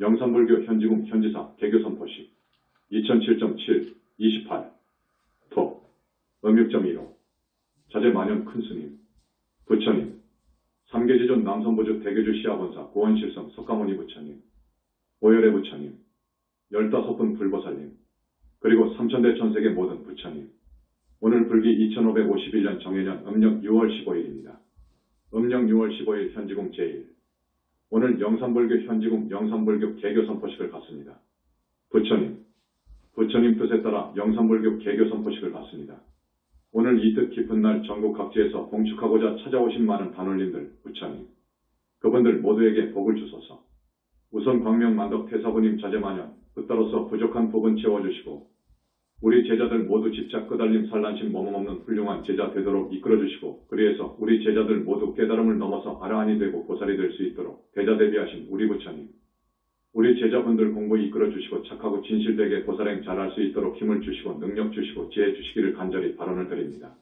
영산불교 현지궁 현지사 개교 선포식. 2007.7 28 토 음육점15 자제 만연 큰스님. 부처님. 삼계지존 남선부주 대교주 시아본사 고원실성 석가모니 부처님. 오열의 부처님. 열다섯 분 불보살님. 그리고 삼천대 천세계 모든 부처님. 오늘 불기 2551년 정해년 음력 6월 15일입니다. 음력 6월 15일 현지궁 제1 오늘 영산불교 현지궁 영산불교 개교 선포식을 갖습니다. 부처님, 부처님 뜻에 따라 영산불교 개교 선포식을 갖습니다. 오늘 이 뜻 깊은 날 전국 각지에서 봉축하고자 찾아오신 많은 단원님들, 부처님, 그분들 모두에게 복을 주소서. 우선 광명 만덕 태사부님 자제마년, 끝따로서 부족한 부분 채워주시고, 우리 제자들 모두 집착 끄달림 산란심 머뭇없는 훌륭한 제자 되도록 이끌어 주시고 그리해서 우리 제자들 모두 깨달음을 넘어서 아라한이 되고 보살이 될 수 있도록 대자 대비하신 우리 부처님 우리 제자분들 공부 이끌어 주시고 착하고 진실되게 보살행 잘할 수 있도록 힘을 주시고 능력 주시고 지혜 주시기를 간절히 발언을 드립니다.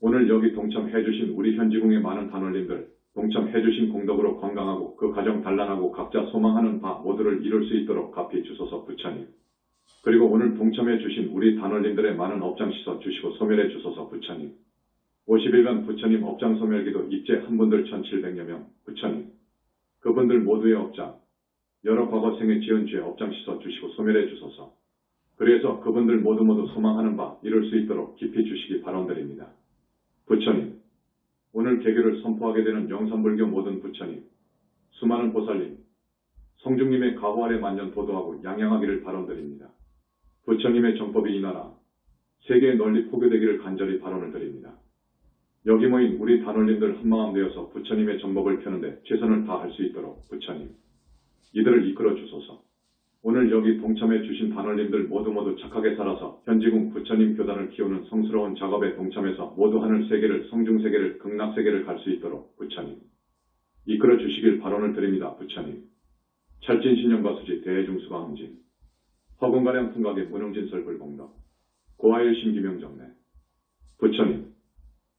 오늘 여기 동참해 주신 우리 현지궁의 많은 단원님들 동참해 주신 공덕으로 건강하고 그 가정 단란하고 각자 소망하는 바 모두를 이룰 수 있도록 갚이 주소서 부처님 그리고 오늘 동참해 주신 우리 단원님들의 많은 업장 씻어 주시고 소멸해 주소서 부처님. 50일간 부처님 업장 소멸기도 입제 한 분들 1700여 명 부처님. 그분들 모두의 업장, 여러 과거 생의 지은 죄 업장 씻어 주시고 소멸해 주소서. 그래서 그분들 모두 모두 소망하는 바 이룰 수 있도록 깊이 주시기 바람드립니다. 부처님. 오늘 개교를 선포하게 되는 영산불교 모든 부처님, 수많은 보살님, 성중님의 가호 아래 만년 도도하고 양양하기를 바람드립니다. 부처님의 정법이 이 나라 세계에 널리 포교되기를 간절히 발언을 드립니다. 여기 모인 우리 단원님들 한마음 되어서 부처님의 정법을 펴는데 최선을 다할 수 있도록 부처님 이들을 이끌어 주소서. 오늘 여기 동참해 주신 단원님들 모두 모두 착하게 살아서 현지궁 부처님 교단을 키우는 성스러운 작업에 동참해서 모두 하늘 세계를 성중 세계를 극락 세계를 갈 수 있도록 부처님 이끌어 주시길 발언을 드립니다. 부처님 찰진 신령과 수지 대중수가 응진 허공가량 풍각의 문흥진설 불공덕 고아일 신기명 정례. 부처님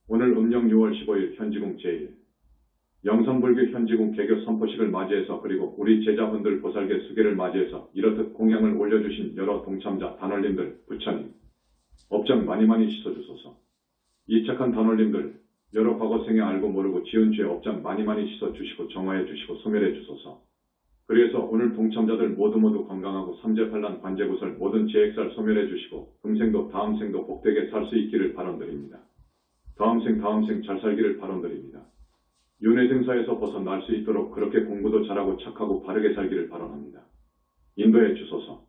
오늘 음력 6월 15일 현지궁 제1 영산불교 현지궁 개교 선포식을 맞이해서 그리고 우리 제자분들 보살계 수계를 맞이해서 이렇듯 공양을 올려주신 여러 동참자 단원님들 부처님 업장 많이 많이 씻어주소서. 이 착한 단원님들 여러 과거 생에 알고 모르고 지은 죄 업장 많이 많이 씻어주시고 정화해 주시고 소멸해 주소서 그래서 오늘 동참자들 모두 모두 건강하고 삼재팔란 관제구설 모든 재액살 소멸해 주시고 금생도 다음 생도 복되게 살 수 있기를 바람드립니다. 다음 생 다음 생 잘 살기를 바람드립니다. 윤회생사에서 벗어날 수 있도록 그렇게 공부도 잘하고 착하고 바르게 살기를 바람합니다. 인도해 주소서.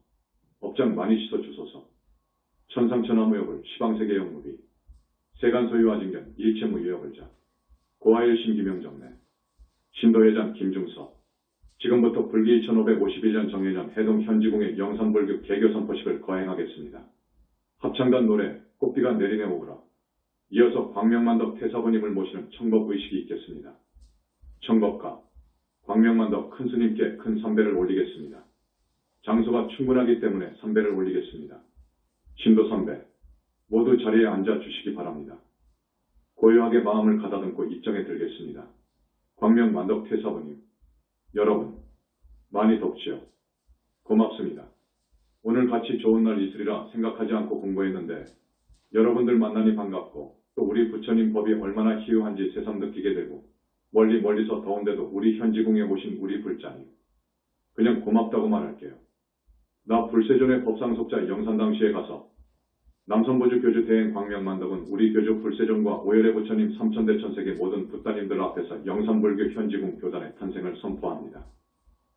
업장 많이 씻어 주소서. 천상천하무역을 시방세계 영무비 세간소유화진견 일체무유역을자 고아일 신기명정례 신도회장 김중섭 지금부터 불기 1551년 정해년 해동 현지궁의 영산불교 개교 선포식을 거행하겠습니다. 합창단 노래 꽃비가 내리네 오라 이어서 광명만덕 태사부님을 모시는 청법의식이 있겠습니다. 청법가 광명만덕 큰 스님께 큰 선배를 올리겠습니다. 장소가 충분하기 때문에 선배를 올리겠습니다. 신도 선배 모두 자리에 앉아 주시기 바랍니다. 고요하게 마음을 가다듬고 입장에 들겠습니다. 광명만덕 태사부님 여러분, 많이 덥지요? 고맙습니다. 오늘 같이 좋은 날 있으리라 생각하지 않고 공부했는데 여러분들 만나니 반갑고 또 우리 부처님 법이 얼마나 희유한지 새삼 느끼게 되고 멀리 멀리서 더운데도 우리 현지궁에 오신 우리 불자님 그냥 고맙다고 말할게요. 나 불세존의 법상속자 영산당시에 가서 남선보주 교주 대행 광명만덕은 우리 교주 불세존과 오열의 부처님 삼천대 천세계 모든 붓다님들 앞에서 영산불교 현지궁 교단의 탄생을 선포합니다.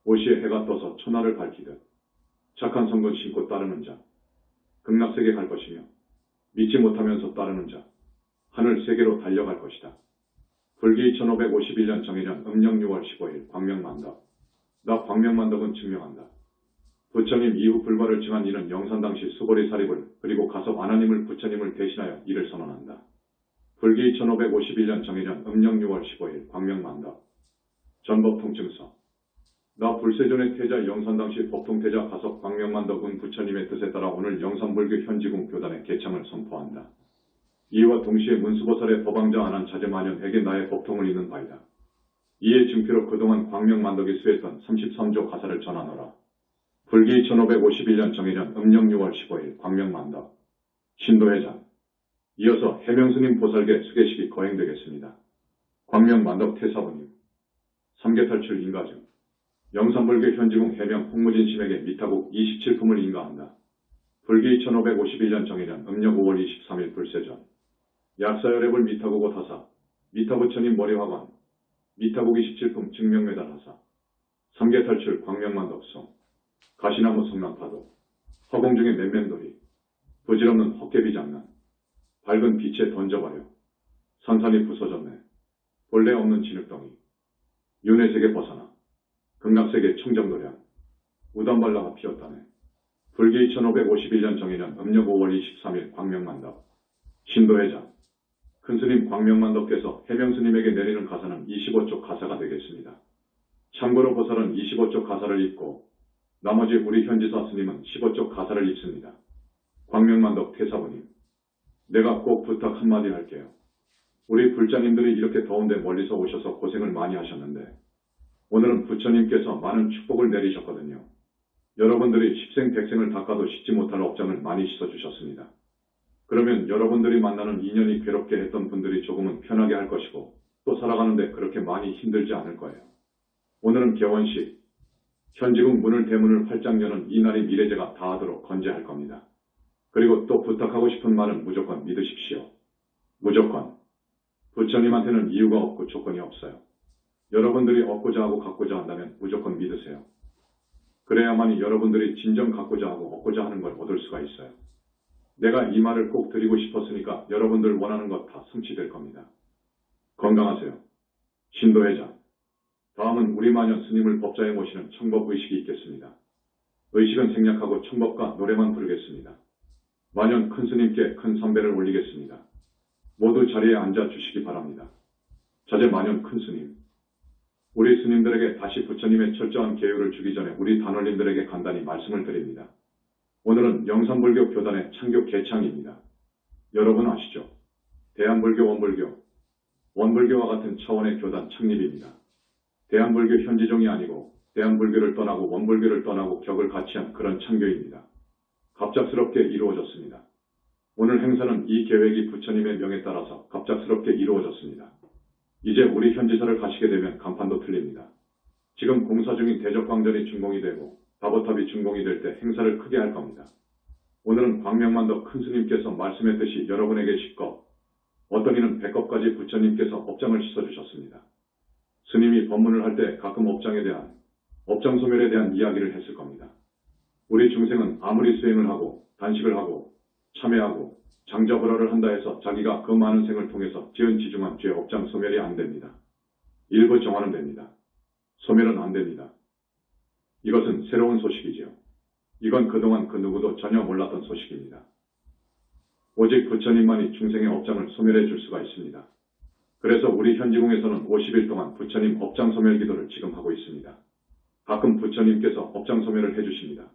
오시에 해가 떠서 천하를 밝히듯 착한 성근 신고 따르는 자, 극락세계 갈 것이며 믿지 못하면서 따르는 자, 하늘 세계로 달려갈 것이다. 불기 1551년 정해년 음력 6월 15일 광명만덕. 나 광명만덕은 증명한다. 부처님 이후 불발을 증한 이는 영산 당시 수고리 사립을 그리고 가섭 아나님을 부처님을 대신하여 이를 선언한다. 불기 1551년 정해년 음력 6월 15일 광명만덕 전법통증서 나 불세존의 태자 영산 당시 법통태자 가섭 광명만덕 은 부처님의 뜻에 따라 오늘 영산불교 현지궁 교단의 개창을 선포한다. 이와 동시에 문수보살의 법왕자 안한 자제마년에게 나의 법통을 잇는 바이다. 이에 증표로 그동안 광명만덕이 수했던 33조 가사를 전하노라. 불기 1551년 정해전 음력 6월 15일 광명만덕. 신도회장. 이어서 해명스님 보살계 수계식이 거행되겠습니다. 광명만덕 태사부님. 삼계탈출 인가증 영산불교 현지궁 해명 홍무진심에게 미타국 27품을 인가한다. 불기 1551년 정해전 음력 5월 23일 불세전. 약사열애불 미타국오 타사. 미타부처님 머리화관. 미타국 27품 증명메달 하사. 삼계탈출 광명만덕송 가시나무 성남파도 허공 중에 맴맴돌이 부질없는 헛개비 장난 밝은 빛에 던져버려 산산이 부서졌네. 본래 없는 진흙덩이 윤회색에 벗어나 극락색의 청정도량 우단발라가 피었다네. 불기 1551년 정해년 음력 5월 23일 광명만덕 신도회장. 큰스님 광명만덕께서 해명스님에게 내리는 가사는 25쪽 가사가 되겠습니다. 참고로 보살은 25쪽 가사를 읽고 나머지 우리 현지사 스님은 15쪽 가사를 읽습니다. 광명만덕 태사부님, 내가 꼭 부탁 한마디 할게요. 우리 불자님들이 이렇게 더운데 멀리서 오셔서 고생을 많이 하셨는데 오늘은 부처님께서 많은 축복을 내리셨거든요. 여러분들이 십생 백생을 닦아도 씻지 못할 업장을 많이 씻어주셨습니다. 그러면 여러분들이 만나는 인연이 괴롭게 했던 분들이 조금은 편하게 할 것이고 또 살아가는데 그렇게 많이 힘들지 않을 거예요. 오늘은 개원식, 현지국 문을 대문을 활짝 여는 이날이 미래제가 다하도록 건재할 겁니다. 그리고 또 부탁하고 싶은 말은 무조건 믿으십시오. 무조건. 부처님한테는 이유가 없고 조건이 없어요. 여러분들이 얻고자 하고 갖고자 한다면 무조건 믿으세요. 그래야만이 여러분들이 진정 갖고자 하고 얻고자 하는 걸 얻을 수가 있어요. 내가 이 말을 꼭 드리고 싶었으니까 여러분들 원하는 것 다 성취될 겁니다. 건강하세요. 신도회장. 다음은 우리 마녀 스님을 법자에 모시는 청법 의식이 있겠습니다. 의식은 생략하고 청법과 노래만 부르겠습니다. 마년 큰 스님께 큰 선배를 올리겠습니다. 모두 자리에 앉아 주시기 바랍니다. 자제 마년 큰 스님. 우리 스님들에게 다시 부처님의 철저한 계율을 주기 전에 우리 단원님들에게 간단히 말씀을 드립니다. 오늘은 영산불교 교단의 창교 개창입니다. 여러분 아시죠? 대한불교 원불교, 원불교와 같은 차원의 교단 창립입니다. 대한불교 현지종이 아니고 대한불교를 떠나고 원불교를 떠나고 격을 같이 한 그런 창교입니다. 갑작스럽게 이루어졌습니다. 오늘 행사는 이 계획이 부처님의 명에 따라서 갑작스럽게 이루어졌습니다. 이제 우리 현지사를 가시게 되면 간판도 틀립니다. 지금 공사 중인 대적광전이 준공이 되고 다보탑이 준공이 될 때 행사를 크게 할 겁니다. 오늘은 광명만덕 큰 스님께서 말씀했듯이 여러분에게 십겁, 어떤 이는 백겁까지 부처님께서 업장을 씻어주셨습니다. 스님이 법문을 할 때 가끔 업장에 대한, 업장 소멸에 대한 이야기를 했을 겁니다. 우리 중생은 아무리 수행을 하고 단식을 하고 참회하고 장자 불화를 한다 해서 자기가 그 많은 생을 통해서 지은 지중한 죄 업장 소멸이 안 됩니다. 일부 정화는 됩니다. 소멸은 안 됩니다. 이것은 새로운 소식이지요. 이건 그동안 그 누구도 전혀 몰랐던 소식입니다. 오직 부처님만이 중생의 업장을 소멸해 줄 수가 있습니다. 그래서 우리 현지궁에서는 50일 동안 부처님 업장 소멸 기도를 지금 하고 있습니다. 가끔 부처님께서 업장 소멸을 해주십니다.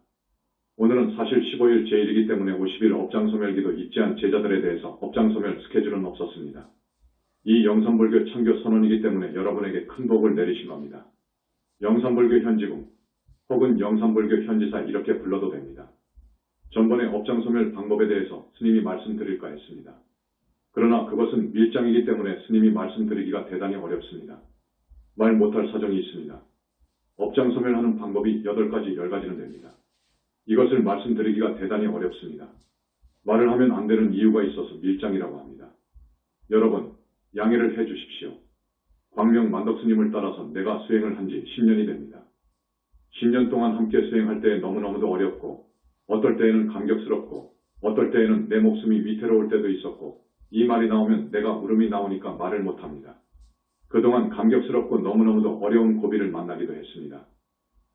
오늘은 사실 15일 제1이기 때문에 50일 업장 소멸기도 입지한 제자들에 대해서 업장 소멸 스케줄은 없었습니다. 이 영산불교 청교 선언이기 때문에 여러분에게 큰 복을 내리신 겁니다. 영산불교 현지궁 혹은 영산불교 현지사 이렇게 불러도 됩니다. 전번에 업장 소멸 방법에 대해서 스님이 말씀드릴까 했습니다. 그러나 그것은 밀장이기 때문에 스님이 말씀드리기가 대단히 어렵습니다. 말 못할 사정이 있습니다. 업장 소멸하는 방법이 8가지, 10가지는 됩니다. 이것을 말씀드리기가 대단히 어렵습니다. 말을 하면 안 되는 이유가 있어서 밀장이라고 합니다. 여러분, 양해를 해 주십시오. 광명 만덕스님을 따라서 내가 수행을 한 지 10년이 됩니다. 10년 동안 함께 수행할 때 너무너무도 어렵고, 어떨 때에는 감격스럽고, 어떨 때에는 내 목숨이 위태로울 때도 있었고, 이 말이 나오면 내가 울음이 나오니까 말을 못합니다. 그동안 감격스럽고 너무너무도 어려운 고비를 만나기도 했습니다.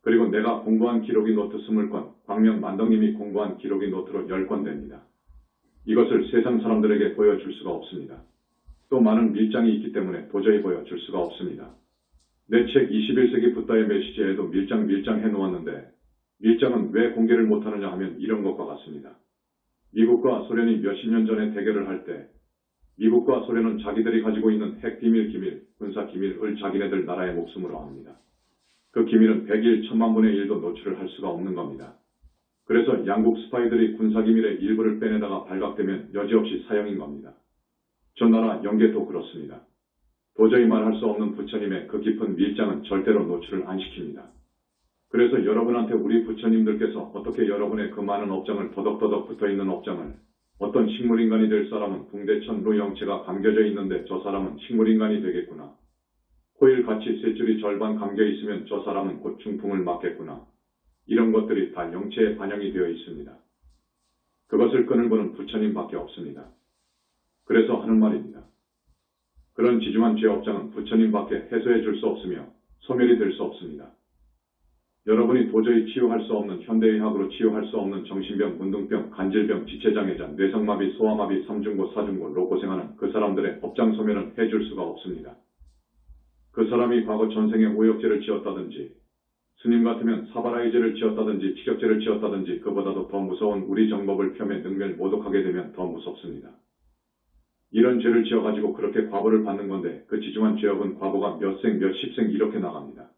그리고 내가 공부한 기록이 노트 20권, 광명 만덕님이 공부한 기록이 노트로 10권 됩니다. 이것을 세상 사람들에게 보여줄 수가 없습니다. 또 많은 밀장이 있기 때문에 도저히 보여줄 수가 없습니다. 내 책 21세기 붓다의 메시지에도 밀장 밀장 해놓았는데 밀장은 왜 공개를 못하느냐 하면 이런 것과 같습니다. 미국과 소련이 몇십 년 전에 대결을 할 때 미국과 소련은 자기들이 가지고 있는 핵 비밀 기밀, 군사 기밀을 자기네들 나라의 목숨으로 합니다. 그 기밀은 100일 천만 분의 1도 노출을 할 수가 없는 겁니다. 그래서 양국 스파이들이 군사 기밀의 일부를 빼내다가 발각되면 여지없이 사형인 겁니다. 저 나라 영계도 그렇습니다. 도저히 말할 수 없는 부처님의 그 깊은 밀장은 절대로 노출을 안 시킵니다. 그래서 여러분한테 우리 부처님들께서 어떻게 여러분의 그 많은 업장을 더덕더덕 붙어있는 업장을 어떤 식물인간이 될 사람은 붕대천로 영체가 감겨져 있는데 저 사람은 식물인간이 되겠구나. 코일같이 세 줄이 절반 감겨 있으면 저 사람은 곧 중풍을 맞겠구나. 이런 것들이 다 영체에 반영이 되어 있습니다. 그것을 끈을 보는 부처님밖에 없습니다. 그래서 하는 말입니다. 그런 지중한 죄 업장은 부처님밖에 해소해 줄 수 없으며 소멸이 될 수 없습니다. 여러분이 도저히 치유할 수 없는 현대의학으로 치유할 수 없는 정신병, 문둥병, 간질병, 지체장애자, 뇌성마비, 소아마비, 삼중고, 사중고로 고생하는 그 사람들의 업장 소멸은 해줄 수가 없습니다. 그 사람이 과거 전생에 오역죄를 지었다든지 스님 같으면 사바라이죄를 지었다든지 치격죄를 지었다든지 그보다도 더 무서운 우리 정법을 폄훼 능멸 모독하게 되면 더 무섭습니다. 이런 죄를 지어가지고 그렇게 과보를 받는 건데 그 지중한 죄업은 과보가 몇 생, 몇 십 생 이렇게 나갑니다.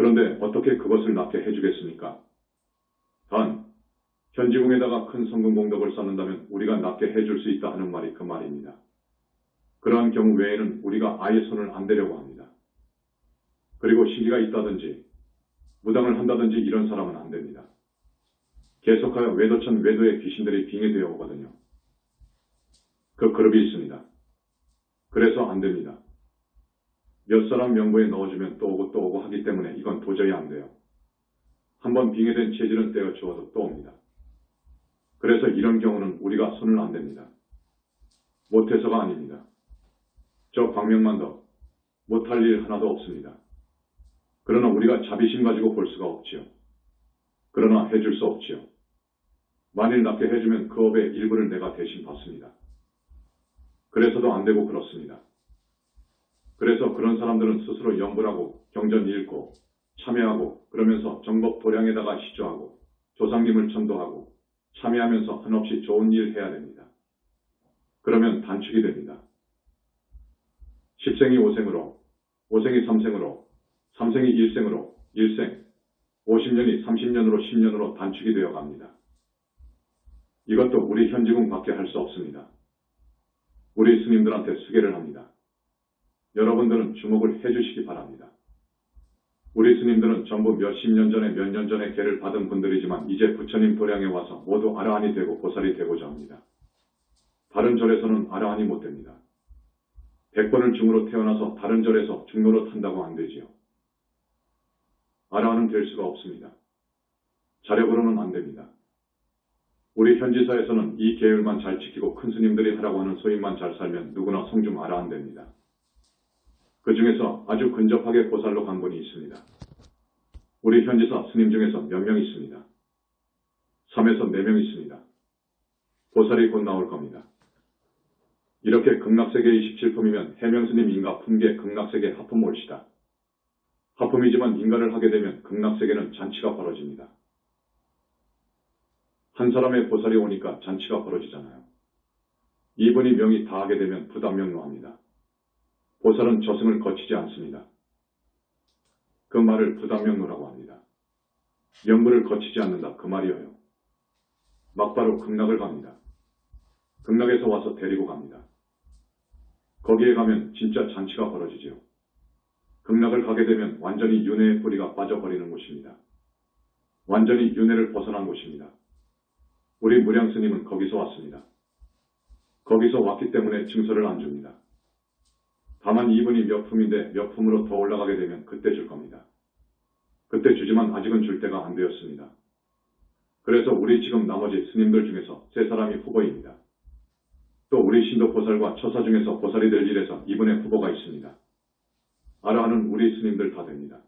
그런데 어떻게 그것을 낫게 해주겠습니까? 단, 현지궁에다가 큰 성금 공덕을 쌓는다면 우리가 낫게 해줄 수 있다 하는 말이 그 말입니다. 그러한 경우 외에는 우리가 아예 손을 안 대려고 합니다. 그리고 시기가 있다든지 무당을 한다든지 이런 사람은 안 됩니다. 계속하여 외도천 외도의 귀신들이 빙의되어 오거든요. 그 그룹이 있습니다. 그래서 안 됩니다. 몇 사람 명부에 넣어주면 또 오고 또 오고 하기 때문에 이건 도저히 안 돼요. 한번 빙의된 체질은 떼어 주어도 또 옵니다. 그래서 이런 경우는 우리가 손을 안 댑니다. 못해서가 아닙니다. 저 광명만 더 못할 일 하나도 없습니다. 그러나 우리가 자비심 가지고 볼 수가 없지요. 그러나 해줄 수 없지요. 만일 낫게 해주면 그 업의 일부를 내가 대신 받습니다. 그래서도 안 되고 그렇습니다. 그래서 그런 사람들은 스스로 염불하고 경전 읽고 참여하고 그러면서 정법 도량에다가 시주하고 조상님을 천도하고 참여하면서 한없이 좋은 일 해야 됩니다. 그러면 단축이 됩니다. 10생이 5생으로, 5생이 3생으로, 3생이 1생으로, 1생, 50년이 30년으로 10년으로 단축이 되어 갑니다. 이것도 우리 현지궁 밖에 할 수 없습니다. 우리 스님들한테 수계를 합니다. 여러분들은 주목을 해주시기 바랍니다. 우리 스님들은 전부 몇십 년 전에 몇 년 전에 계를 받은 분들이지만 이제 부처님 도량에 와서 모두 아라한이 되고 보살이 되고자 합니다. 다른 절에서는 아라한이 못 됩니다. 백번을 중으로 태어나서 다른 절에서 중로로 탄다고 안 되지요. 아라한은 될 수가 없습니다. 자력으로는 안 됩니다. 우리 현지사에서는 이 계율만 잘 지키고 큰 스님들이 하라고 하는 소인만 잘 살면 누구나 성중 아라한 됩니다. 그 중에서 아주 근접하게 보살로 간 분이 있습니다. 우리 현지사 스님 중에서 몇 명 있습니다. 3에서 4명 있습니다. 보살이 곧 나올 겁니다. 이렇게 극락세계 27품이면 해명스님 인가 품계 극락세계 하품 옳시다. 하품이지만 인가를 하게 되면 극락세계는 잔치가 벌어집니다. 한 사람의 보살이 오니까 잔치가 벌어지잖아요. 이분이 명이 다 하게 되면 부담명로합니다. 보살은 저승을 거치지 않습니다. 그 말을 부담명로라고 합니다. 명부를 거치지 않는다 그 말이에요. 막바로 극락을 갑니다. 극락에서 와서 데리고 갑니다. 거기에 가면 진짜 잔치가 벌어지지요. 극락을 가게 되면 완전히 윤회의 뿌리가 빠져버리는 곳입니다. 완전히 윤회를 벗어난 곳입니다. 우리 무량 스님은 거기서 왔습니다. 거기서 왔기 때문에 증서를 안 줍니다. 다만 이분이 몇 품인데 몇 품으로 더 올라가게 되면 그때 줄 겁니다. 그때 주지만 아직은 줄 때가 안 되었습니다. 그래서 우리 지금 나머지 스님들 중에서 세 사람이 후보입니다. 또 우리 신도 보살과 처사 중에서 보살이 될 일에서 이분의 후보가 있습니다. 아라하는 우리 스님들 다 됩니다.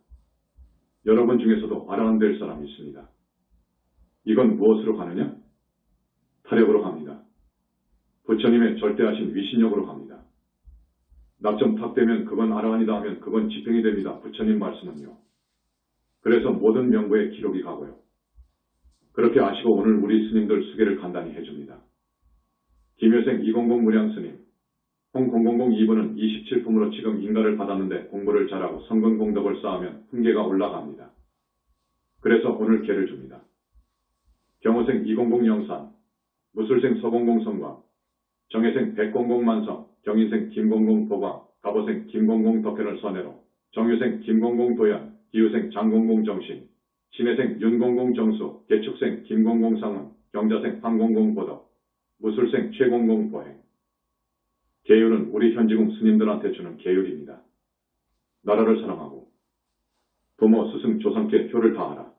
여러분 중에서도 아라한 될 사람이 있습니다. 이건 무엇으로 가느냐? 타력으로 갑니다. 부처님의 절대하신 위신력으로 갑니다. 낙점 탁 되면 그건 아라한이다 하면 그건 지평이 됩니다. 부처님 말씀은요. 그래서 모든 명부에 기록이 가고요. 그렇게 아시고 오늘 우리 스님들 수계를 간단히 해줍니다. 김효생 200 무량 스님, 홍000 2부는 27품으로 지금 인가를 받았는데 공부를 잘하고 성근 공덕을 쌓으면 훈계가 올라갑니다. 그래서 오늘 개를 줍니다. 경호생 200 영산, 무술생 서공공 성광, 정예생 100공공 만성, 경인생 김공공 도광, 갑오생 김공공 덕현을 선회로, 정유생 김공공 도연, 기후생 장공공 정신, 신혜생 윤공공 정수, 개축생 김공공 상은, 경자생 황공공 보덕, 무술생 최공공 보행. 계율은 우리 현지궁 스님들한테 주는 계율입니다. 나라를 사랑하고 부모, 스승, 조상께 효를 다하라.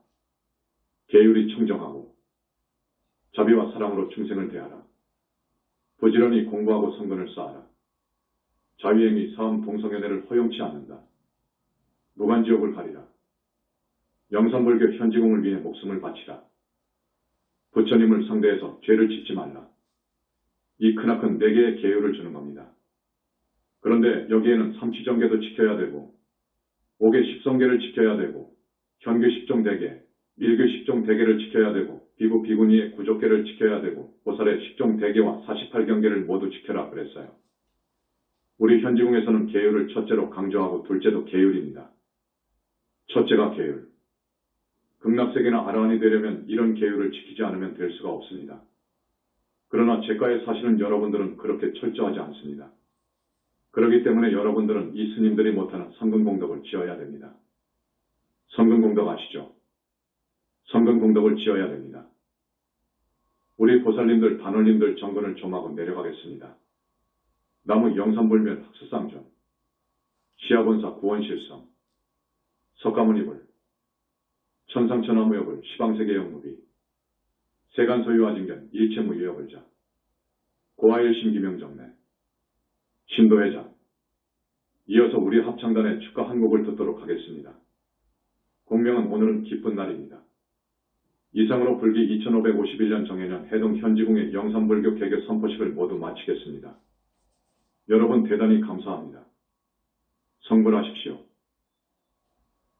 계율이 청정하고 자비와 사랑으로 충생을 대하라. 부지런히 공부하고 성근을 쌓아라. 자유행위, 사음, 동성연애를 허용치 않는다. 무간지옥을 가리라. 영산불교 현지공을 위해 목숨을 바치라. 부처님을 상대해서 죄를 짓지 말라. 이 크나큰 네 개의 계율을 주는 겁니다. 그런데 여기에는 삼치정계도 지켜야 되고, 오계 십성계를 지켜야 되고, 현교 십종 대계, 밀교 십종 대계를 지켜야 되고, 비구 비구니의 구족계를 지켜야 되고, 보살의 십종 대계와 48경계를 모두 지켜라 그랬어요. 우리 현지궁에서는 계율을 첫째로 강조하고 둘째도 계율입니다. 첫째가 계율. 극락세계나 아라한이 되려면 이런 계율을 지키지 않으면 될 수가 없습니다. 그러나 제가에 사시는 여러분들은 그렇게 철저하지 않습니다. 그렇기 때문에 여러분들은 이 스님들이 못하는 성근공덕을 지어야 됩니다. 성근공덕 아시죠? 성근공덕을 지어야 됩니다. 우리 보살님들, 단원님들 정근을 좀 하고 내려가겠습니다. 나무 영산불면 학수상전, 시아본사 구원실성, 석가모니불, 천상천하무역을 시방세계 영무비, 세간소유화진견 일체무 유역을자, 고아일신 김영정내, 신도회장, 이어서 우리 합창단의 축가 한 곡을 듣도록 하겠습니다. 공명은 오늘은 기쁜 날입니다. 이상으로 불기 2551년 정해년 해동 현지궁의 영산불교 개교 선포식을 모두 마치겠습니다. 여러분 대단히 감사합니다. 성불하십시오.